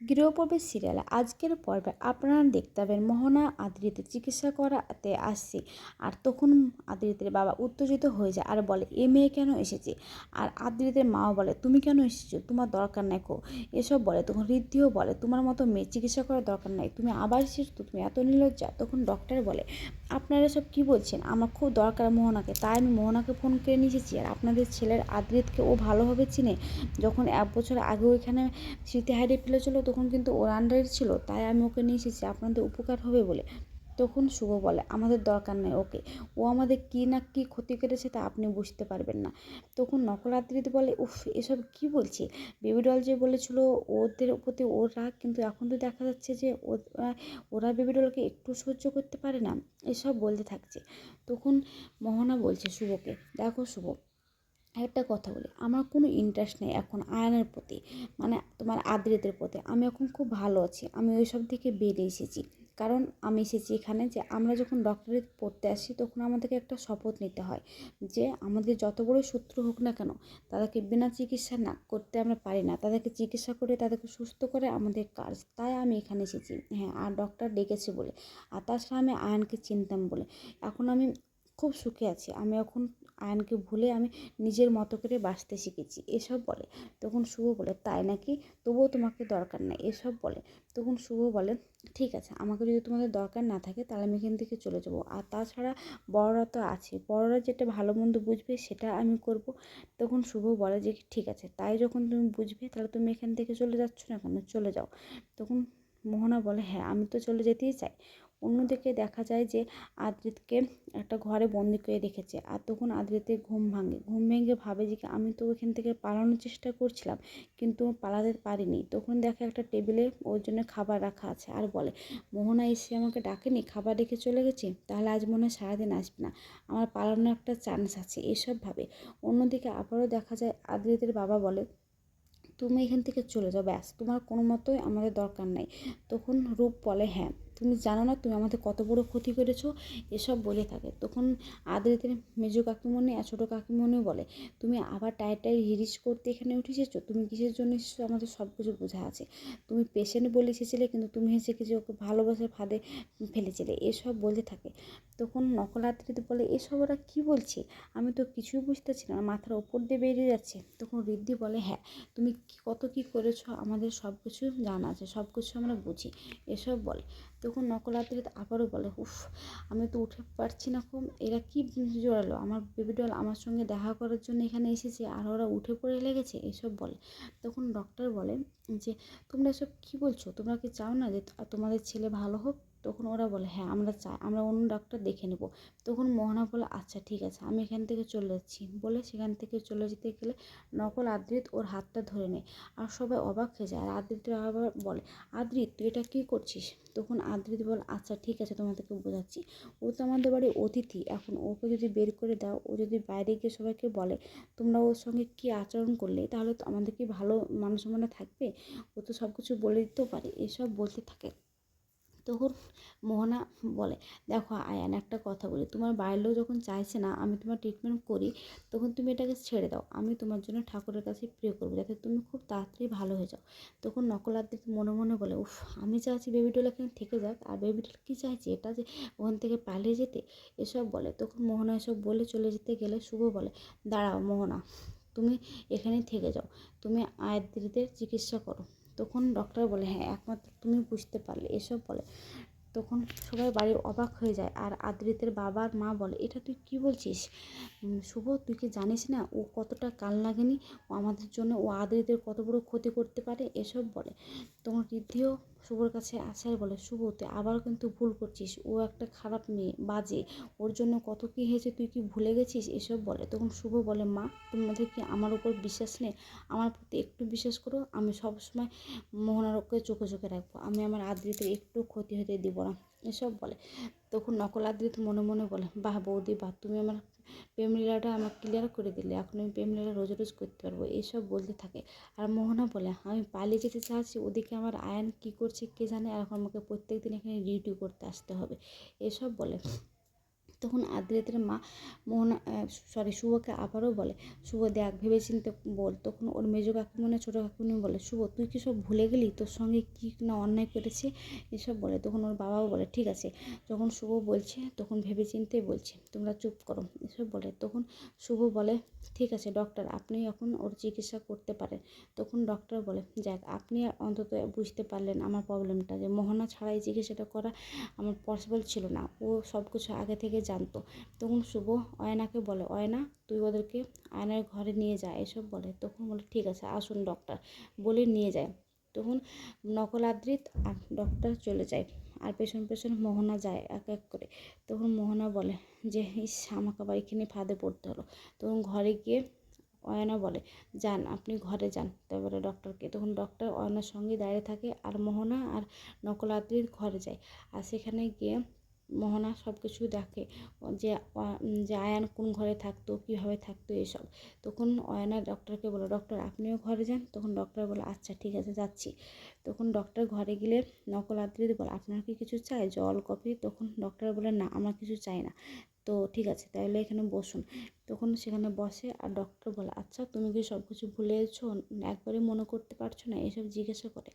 গৃহপ্রবেশ সিরিয়ালে আজকের পর্বে আপনারা দেখতে পাবেন মোহনা আদ্রিতে চিকিৎসা করাতে আসছে আর তখন আদ্রিতের বাবা উত্তেজিত হয়ে যায়, আর বলে, এ মেয়ে কেন এসেছে? আর আদ্রিতের মাও বলে, তুমি কেন এসেছ? তোমার দরকার নাই কো। এসব বলে, তখন ঋদ্ধিও বলে, তোমার মতো মেয়ে চিকিৎসা করার দরকার নাই। তুমি আবার এসেছ তো তুমি এত নির্লজ্জা তখন ডক্টর বলে, আপনারা সব কি বলছেন? আমার খুব দরকার মোহনাকে, তাই আমি মোহনাকে ফোন করে নিয়ে এসেছি। আর আপনাদের ছেলের আদ্রিতকে ও ভালোভাবে চিনে। যখন এক বছর আগে ওইখানে স্মৃতি হারিয়ে ফেলেছিল তখন কিন্তু ওর আন্ডারে ছিল, তাই আমি ওকে নিয়ে এসেছি, আপনাদের উপকার হবে বলে। তখন শুভ বলে, আমাদের দরকার নেই, ওকে। ও আমাদের কী না কী ক্ষতি করেছে তা আপনি বুঝতে পারবেন না। তখন নকল আদ্রিতে বলে, উফ, এসব কি বলছে? বেবি ডল যে বলেছিল, ওদের প্রতি ওর রাগ কিন্তু এখন তো দেখা যাচ্ছে যে ওরা বেবি ডলকে একটু সহ্য করতে পারে না, এসব বলতে থাকছে। তখন মোহনা বলছে শুভকে, দেখো শুভ একটা কথা বলি, আমার কোনো ইন্টারেস্ট নেই এখন আয়নের প্রতি মানে তোমার আদ্রিতের প্রতি, আমি এখন খুব ভালো আছি, আমি ওই সব থেকে বেরিয়ে এসেছি, কারণ আমি এসেছি এখানে যে আমরা যখন ডক্টরেট পড়তে আসি তখন আমাদেরকে একটা শপথ নিতে হয়, যে আমাদের যত বড় শত্রু হোক না কেন, তাদেরকে বিনা চিকিৎসা না করতে আমরা পারি না, তাদেরকে চিকিৎসা করে তাদেরকে সুস্থ করে আমাদের কাজ, তাই আমি এখানে এসেছি হ্যাঁ আর ডক্টর ডেকেছে বলে, আর তাছাড়া আমি আয়নকে চিনতাম বলে, এখন আমি খুব সুখে আছি। আমি এখন আয়নকে ভুলে আমি নিজের মতো করে বাঁচতে শিখেছি। এসব বলে, তখন শুভ বলে, তাই নাকি? তবুও তোমাকে দরকার নেই। এসব বলে, তখন শুভ বলে, ঠিক আছে, আমাকে যদি তোমাদের দরকার না থাকে, তাহলে আমি এখান থেকে চলে যাব। আর তাছাড়া বড়রা তো আছে, বড়রা যেটা ভালো মন্দ বুঝবে সেটা আমি করব। তখন শুভ বলে যে, ঠিক আছে, তাই যখন তুমি বুঝবে, তাহলে তুমি এখান থেকে চলে যাচ্ছ না কেন? চলে যাও। তখন মোহনা বলে হ্যাঁ আমি তো চলে যেতেই চাই। অন্যদিকে দেখা যায় যে আদ্রিতকে একটা ঘরে বন্দি করে রেখেছে আর তখন আদ্রিতের ঘুম ভাঙে। ঘুম ভেঙে ভাবে যে আমি তো ওখান থেকে পালানোর চেষ্টা করছিলাম কিন্তু পালাতে পারিনি। তখন দেখে একটা টেবিলে ওর জন্য খাবার রাখা আছে আর বলে, মোহনা এসে আমাকে ডাকেনি? খাবার রেখে চলে গেছে? তাহলে আজ মনে হয় সারাদিন আসবে না। আমার পালানোর একটা চান্স আছে। এসব ভাবে। অন্যদিকে আবারও দেখা যায় আদ্রিতের বাবা বলে, তুমি এখান থেকে চলে যাও, ব্যাস। তোমার কোনো মতোই আমাদের দরকার নেই। তখন রূপ বলে হ্যাঁ। তুমি জানো না তুমি আমাদের কত বড় ক্ষতি করেছ? এসব বলে থাকে। তখন আদ্রিতের মেজো কাকিমণি আর ছোটো কাকিমণিও বলে, তুমি আবার টায়ার টায়ার হিরিস করতে এখানে উঠে এসেছ? তুমি কিসের জন্য এসেছ? আমাদের সব কিছু বোঝা আছে। তুমি পেশেন্ট বলে এসেছিলে, কিন্তু তুমি এসে কিছু ওকে ভালোবাসার ফাঁদে ফেলেছিলে। এসব বলতে থাকে। তখন নকল আদ্রিতে বলে, এসব ওরা কী বলছে? আমি তো কিছুই বুঝতেছি না। মাথার ওপর দিয়ে বেরিয়ে যাচ্ছে। তখন ঋদ্ধি বলে হ্যাঁ তুমি কত কী করেছ? আমাদের সব কিছু জানা আছে, সব কিছু আমরা বুঝি। এসব বলে। তখন নকল আত্মীয় আবারও বলে, উফ, আমি তো উঠে পারছি না খুব। এরা কি জোরালো আমার বেবি ডল আমার সঙ্গে দেখা করার জন্য এখানে এসেছে আর ওরা উঠে পড়ে লেগেছে? এসব বলে। তখন ডক্টর বলে যে, তোমরা এসব কী বলছো? তোমরা কি চাও না যে তোমাদের ছেলে ভালো হোক? তখন ওরা বলে হ্যাঁ আমরা চাই আমরা অন্য ডাক্তার দেখে নেব। তখন মোহনা বলে আচ্ছা ঠিক আছে, আমি এখান থেকে চলে যাচ্ছি। বলে সেখান থেকে চলে যেতে গেলে নকল আদ্রিত ওর হাতটা ধরে নেয় আর সবাই অবাক হয়ে যায়। আর আদ্রিত আবার বলে, আদ্রিত, তুই এটা কী করছিস? তখন আদ্রিত বলে আচ্ছা ঠিক আছে, তোমাদেরকে বোঝাচ্ছি। ও তো আমাদের বাড়ির অতিথি। এখন ওকে যদি বের করে দাও, ও যদি বাইরে গিয়ে সবাইকে বলে, তোমরা ওর সঙ্গে কী আচরণ করলে, তাহলে তো আমাদের কি ভালো মানুষ মানে থাকবে? ও তো সব কিছু বলে দিতেও পারে, এসব বলতে থাকে। তখন মোহনা বলে, দেখো আয়ান, একটা কথা বলি। তোমার বাড়ির লোক যখন চাইছে না আমি তোমার ট্রিটমেন্ট করি, তখন তুমি এটাকে ছেড়ে দাও। আমি তোমার জন্য ঠাকুরের কাছে প্রে করব যাতে তুমি খুব তাড়াতাড়ি ভালো হয়ে যাও। তখন নকলাদ্দির মনে মনে বলে, উফ, আমি চাইছি বেবিডোল এখানে থেকে যাক, আর বেবিডোল কী চাইছে? এটা যে ওখান থেকে পালিয়ে যেতে? এসব বলে। তখন মোহনা এসব বলে চলে যেতে গেলে শুভ বলে, দাঁড়াও মোহনা, তুমি এখানেই থেকে যাও। তুমি আয়াদ্রিদের চিকিৎসা করো। তখন ডক্টর বলে হ্যাঁ একমাত্র তুমি বুঝতে পারলে। এসব বলে। তখন সবাই বাড়ির অবাক হয়ে যায়। আর আদ্রিতের বাবার মা বলে, এটা তুই কি বলছিস? শুভ, তুই কি জানিস না? ও কতটা কাল লাগেনি ও আমাদের জন্য, ও আদ্রিতের কত বড় ক্ষতি করতে পারে? এসব বলে। তখন ঋদ্ধিও শুভর কাছে আসে আর বলে, শুভ, তুই আবারও কিন্তু ভুল করছিস। ও একটা খারাপ মেয়ে, বাজে। ওর জন্য কত কী হয়েছে, তুই কি ভুলে গেছিস? এসব বলে। তখন শুভ বলে, মা, তোমাদের কি আমার উপর বিশ্বাস নেই? আমার প্রতি একটু বিশ্বাস করো, আমি সবসময় মোহনার ওকে চোখে চোখে রাখব। আমি আমার আদ্রিতে একটু ক্ষতি হতে দিব না। এসব বলে। তখন নকল আদ্রিত মনে মনে বলে, বাহ, বৌদি, বাহ, তুমি আমার প্রেমলীলাটা আমার ক্লিয়ার করে দিলে, এখন আমি প্রেমলীলা রোজ রোজ করতে পারব এইসব বলতে থাকে। আর মোহনা বলে, আমি পালিয়ে যেতে চাচ্ছি, ওদিকে আমার আয়ন কী করছে কে জানে এখন আমাকে প্রত্যেক দিন এখানে ডিউটি করতে আসতে হবে। এসব বলে। তখন আদ্রিতের মা মোহনা সরি শুভকে আবারও বলে, শুভ, দেখ, ভেবেচিন্তে বল। তখন ওর মেজো কাকিমনে ছোটো কাকিমনি বলে, শুভ, তুই কি সব ভুলে গেলি? তোর সঙ্গে কী না অন্যায় করেছে? এসব বলে। তখন ওর বাবাও বলে, ঠিক আছে। যখন শুভ বলছে, তখন ভেবেচিন্তে বলছে, তোমরা চুপ করো। এসব বলে। তখন শুভ বলে, ঠিক আছে ডক্টর আপনি এখন ওর চিকিৎসা করতে পারেন। তখন ডক্টর বলে যাক আপনি অন্তত বুঝতে পারলেন আমার প্রবলেমটা যে, মোহনা ছাড়া এই চিকিৎসাটা করা আমার পসিবল ছিল না। ও সব কিছু আগে থেকে জানতো। তখন শুভ অয়নাকে বলে, অয়না, তুই ওদেরকে আয়নার ঘরে নিয়ে যা। এসব বলে। তখন বলে, ঠিক আছে, আসুন ডক্টর বলে নিয়ে যায়। তখন নকল আদ্রিত আর ডক্টর চলে যায় আর পেছন পেছন মোহনা যায় এক এক করে। তখন মোহনা বলে যে, ইস, আমাকে আবার এখানে ফাঁদে পড়তে হলো। তখন ঘরে গিয়ে অয়না বলে, যান, আপনি ঘরে যান। তারপরে ডক্টরকে তখন ডক্টর অয়নার সঙ্গে দাঁড়িয়ে থাকে আর মোহনা আর নকল আদ্রিত ঘরে যায়। আর সেখানে গিয়ে মোহনা সব কিছু দেখে যে যে আয়ান কোন ঘরে থাকতো, কীভাবে থাকতো এসব। তখন অয়না ডক্টরকে বলে ডক্টর আপনিও ঘরে যান? তখন ডক্টর বলে আচ্ছা ঠিক আছে, যাচ্ছি। তখন ডক্টর ঘরে গেলে নকল আদ্রিত বলে, আপনার কি কিছু চাই? জল কফি তখন ডক্টর বলে, না, আমার কিছু চাই না। তো ঠিক আছে, তাহলে এখানে বসুন। তখন সেখানে বসে আর ডক্টর বলে আচ্ছা তুমি কি সব কিছু ভুলে গেছো একবারে মনে করতে পারছ না? এসব জিজ্ঞাসা করে।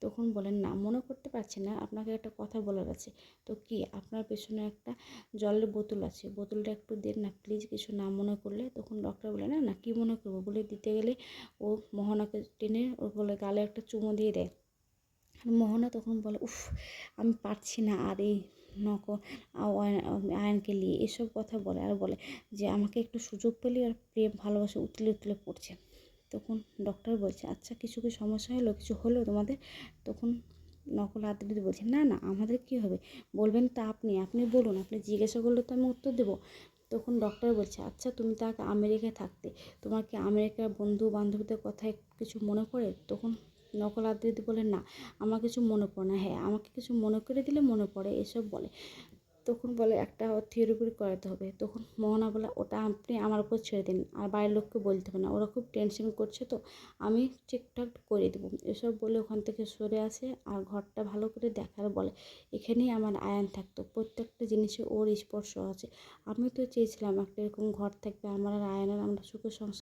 তখন বলেন না, মনে করতে পারছি না। আপনাকে একটা কথা বলার আছে। তো কি, আপনার পেছনে একটা জলের বোতল আছে। বোতলটা একটু দেন না প্লিজ কিছু না মনে করলে। তখন ডক্টর বলে, না না, কী মনে করব? বলে দিতে গেলে ও মোহনাকে টেনে ওর বলে গালে একটা চুমো দিয়ে দেয়। আর মোহনা তখন বলে, উফ, আমি পারছি না আর এই নক আয়নকে নিয়ে। এসব কথা বলে আর বলে যে, আমাকে একটু সুযোগ পেলে আর প্রেম, ভালোবাসা উতলে উতলে পড়ছে। তখন ডক্টর বলছে আচ্ছা কিছু কি সমস্যা হলো? কিছু হলো তোমাদের? তখন নকল আদ্রিত বলছে, না না, আমাদের কি হবে? বলবেন তা আপনি আপনি বলুন, আপনি জিজ্ঞাসা করলে তো আমি উত্তর দেবো। তখন ডক্টর বলছে আচ্ছা তুমি তো আগে আমেরিকায় থাকতে, তোমার কি আমেরিকার বন্ধু বান্ধবীদের কথায় কিছু মনে পড়ে তখন নকল আদ্রিত বলে না, আমার কিছু মনে পড়ে না। হ্যাঁ আমাকে কিছু মনে করে দিলে মনে পড়ে, এসব বলে। তখন বলে একটা থিওরি করাতে হবে। তখন মোহনা বলে, ওটা আপনি আমার উপর ছেড়ে দিন, আর বাড়ির লোককে বলতে হবে না। ওরা খুব টেনশন করছে তো, আমি ঠিকঠাক করে দেবো। এসব বলে ওখান থেকে সরে আসে আর ঘরটা ভালো করে দেখার বলে, এখানেই আমার আয়ান থাকতো, প্রত্যেকটা জিনিসে ওর স্পর্শ আছে। আমি তো চেয়েছিলাম একটা এরকম ঘর থাকবে, আমার আর আয়নের আমরা সুখে সংসার